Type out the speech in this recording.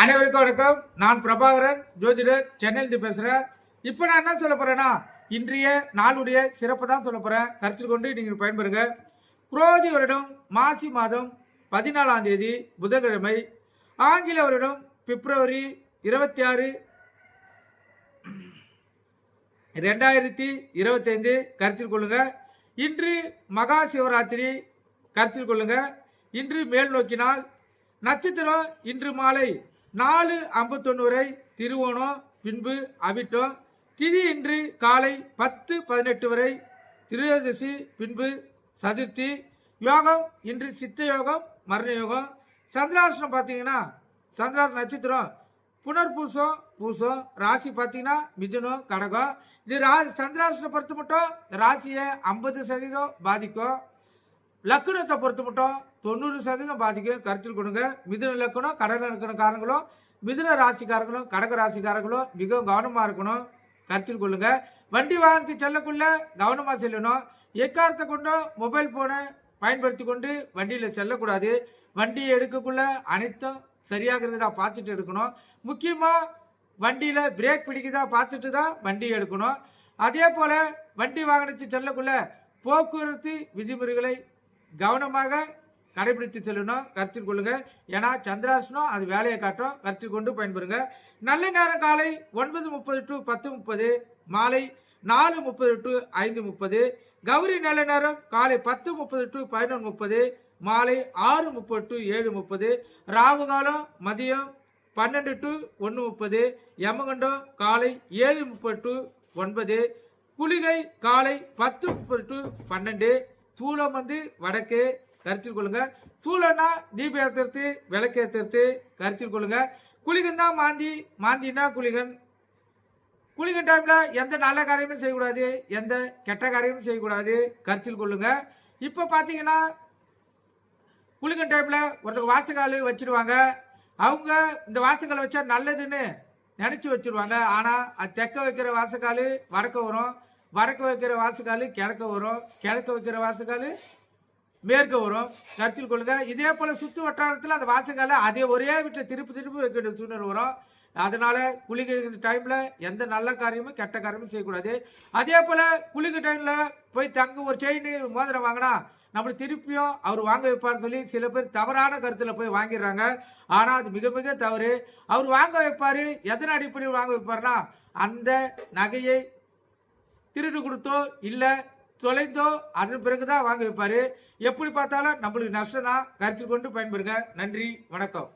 அனைவருக்கும் வணக்கம். நான் பிரபாகரன் ஜோதிடர் சென்னையிலிருந்து பேசுகிறேன் இப்போ நான் என்ன சொல்ல போகிறேன்னா இன்றைய நாளுடைய சிறப்பு தான் சொல்ல போகிறேன் கருத்தில் கொண்டு நீங்கள் பயன்பெறுங்க. குரோதி வருடம் மாசி மாதம் பதினாலாம் தேதி புதன்கிழமை. ஆங்கில வருடம் பிப்ரவரி இருபத்தி ஆறு ரெண்டாயிரத்தி இருபத்தைந்து. கருத்தில் கொள்ளுங்க. இன்று மகா சிவராத்திரி. கருத்தில் கொள்ளுங்க. இன்று மேல் நோக்கினால் நட்சத்திரம் இன்று மாலை. நாலு ஐம்பத்தொன்று வரை திருவோணம் பின்பு அவிட்டம். திதி இன்று காலை பத்து பதினெட்டு வரை திரையோதசி பின்பு சதுர்த்தி. யோகம் இன்று சித்த யோகம் மரண யோகம். சந்திராசனம் பார்த்தீங்கன்னா சந்திராசன நட்சத்திரம். புனர்பூசம் பூசம். ராசி பார்த்தீங்கன்னா மிதுனம் கடகம். இது ரா சந்திராசனை பொறுத்து மட்டும் ராசியை ஐம்பது சதவீதம் பாதிக்கும். லக்கணத்தை பொறுத்து மட்டும் தொண்ணூறு சதவீதம் பாதிக்கும் கருத்தில் கொடுங்க மிதுன லக்கணம் கடக லக்கணக்காரங்களும் மிதுன ராசிக்காரங்களும் கடக ராசிக்காரங்களும் மிகவும் கவனமாக இருக்கணும். கருத்தில் கொள்ளுங்க. வண்டி வாகனத்தை செல்லக்குள்ள கவனமாக செல்லணும். எக்காரத்தை கொண்டும் மொபைல் ஃபோனை பயன்படுத்தி கொண்டு வண்டியில் செல்லக்கூடாது. வண்டியை எடுக்கக்குள்ள அனைத்தும் சரியாக இருக்குதா பார்த்துட்டு எடுக்கணும் முக்கியமாக வண்டியில் பிரேக் பிடிக்குதா பார்த்துட்டு தான் வண்டியை எடுக்கணும். அதே போல் வண்டி வாகனத்தை செல்லக்குள்ள போக்குவரத்து விதிமுறைகளை கவனமாக கடைபிடித்து செல்லணும் கருத்தில் கொள்ளுங்க. ஏன்னா சந்திராசனம் அது வேலையை காட்டும். கருத்தில் கொண்டு பயன்பெறுங்க. நல்ல நேரம் காலை ஒன்பது முப்பது டு பத்து முப்பது மாலை நாலு முப்பது டு ஐந்து முப்பது கௌரி நல்ல நேரம் காலை பத்து முப்பது டு பதினொன்று முப்பது மாலை ஆறு முப்பது டு ஏழு முப்பது ராகு காலம் மதியம் பன்னெண்டு டு ஒன்று முப்பது யமகண்டம் காலை ஏழு முப்பது டு ஒன்பது குளிகை காலை பத்து முப்பது டு பன்னெண்டு சூளம் வந்து வடக்கு கருத்தில் கொள்ளுங்க. சூளம்னா தீப ஏற்றுறது விளக்கு ஏற்றுறது கருத்தில் கொள்ளுங்க. குளிகன் தான் மாந்தி மாந்தினா குளிகன். குளிகன் டைம்ல எந்த நல்ல காரியமும் செய்யக்கூடாது எந்த கெட்ட காரியமும் செய்யக்கூடாது கருத்தில் கொள்ளுங்க. இப்போ பார்த்தீங்கன்னா குளிகன் டைம்ல ஒருத்தர் வாசகால் வச்சிருவாங்க. அவங்க இந்த வாசகால் வச்சா நல்லதுன்னு நினச்சி வச்சிருவாங்க. ஆனால் அது தெக்க வைக்கிற வாசக்கால் வடக்க வரும். வடக்கு வைக்கிற வாசக்கால் கிழக்க வரும். கிழக்க வைக்கிற வாசக்கால் மேற்கு வரும். கருத்தில் கொள்ளுங்க. இதே போல் சுற்று வட்டாரத்தில் அந்த வாசக்கால அதே ஒரே வீட்டில் திருப்பி திருப்பி வைக்க வேண்டிய சூழ்நிலை வரும். அதனால குளிக்கிற டைமில் எந்த நல்ல காரியமும் கெட்ட காரியமும் செய்யக்கூடாது. அதே போல் குளிக்கிற டைமில் போய் தங்க ஒரு செயின் மோதிரம் வாங்கினா நம்மளை திருப்பியும் அவர் வாங்க வைப்பார்னு சொல்லி சில பேர் தவறான கருத்தில் போய் வாங்கிடுறாங்க. ஆனால் அது மிக மிக தவறு. அவர் வாங்க வைப்பார். எதன் அடிப்படையில் வாங்க வைப்பார்னா அந்த நகையை திருடு கொடுத்தோ இல்லை தொலைந்தோ அதன் பிறகு தான் வாங்க வைப்பார். எப்படி பார்த்தாலும் நம்மளுக்கு நஷ்டம் தான் கருத்தில் கொண்டு பயன்பெறுங்க. நன்றி வணக்கம்.